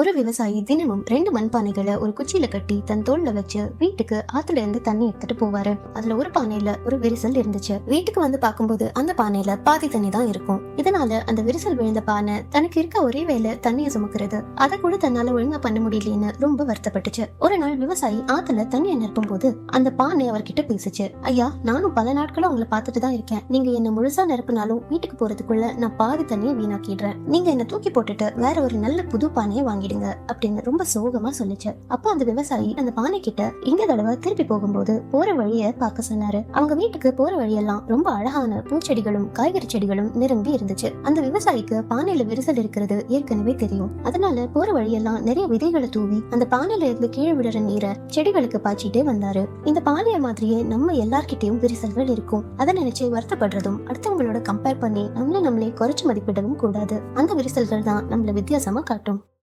ஒரு விவசாயி தினமும் ரெண்டு மண்பானைகளை ஒரு குச்சியில கட்டி தன் தோல்ல வச்சு வீட்டுக்கு ஆத்துல இருந்து தண்ணி எடுத்துட்டு போவாரு. அதுல ஒரு பானையில ஒரு விரிசல் இருந்துச்சு. வீட்டுக்கு வந்து பார்க்கும்போது அந்த பானையில பாதி தண்ணி தான் இருக்கும். இதனால அந்த விரிசல் விழுந்த பானை தனக்கு இருக்க ஒரே வேலை தண்ணியை சுமக்கிறது. அதை கூட தன்னால ஒழுங்கா பண்ண முடியலன்னு ரொம்ப வருத்தப்பட்டுச்சு. ஒரு நாள் விவசாயி ஆத்துல தண்ணியை நிரப்பும் போது அந்த பானை அவர்கிட்ட பேசுச்சு. ஐயா நானும் பல நாட்களும் உங்களை பார்த்துட்டு தான் இருக்கேன். நீங்க என்ன முழுசா நிரப்பினாலும் வீட்டுக்கு போறதுக்குள்ள நான் பாதி தண்ணியை வீணாக்கிடுறேன். நீங்க என்ன தூக்கி போட்டுட்டு வேற ஒரு நல்ல புது பானையை வாங்கிடுங்க அப்படின்னு ரொம்ப சோகமா சொல்லிச்சு. அப்போ அந்த விவசாயி அந்த பானை கிட்ட இந்த தடவை திருப்பி போகும்போது போற வழிய பார்க்க சொன்னாரு. அவங்க வீட்டுக்கு போற வழியெல்லாம் ரொம்ப அழகான பூச்செடிகளும் காய்கறி செடிகளும் நிரம்பி இருந்துச்சு. அந்த விவசாயிக்கு பானையில விரிசல் இருக்கிறது ஏற்கனவே தெரியும். அதனால போற வழியெல்லாம் நிறைய விதைகளை தூவி அந்த பானையில இருந்து கீழே விடுற நீரை செடிகளுக்கு பாய்ச்சிட்டே வந்தாரு. இந்த பானைய மாதிரியே நம்ம எல்லார்கிட்டயும் விரிசல்கள் இருக்கும். அதை நினைச்சு வருத்தப்படுறதும் அடுத்தவங்களோட கம்பேர் பண்ணி நம்மள நம்மளே குறைச்சு மதிப்பிடவும் கூடாது. அந்த விரிசல்கள் தான் நம்மள வித்தியாசமா காட்டும்.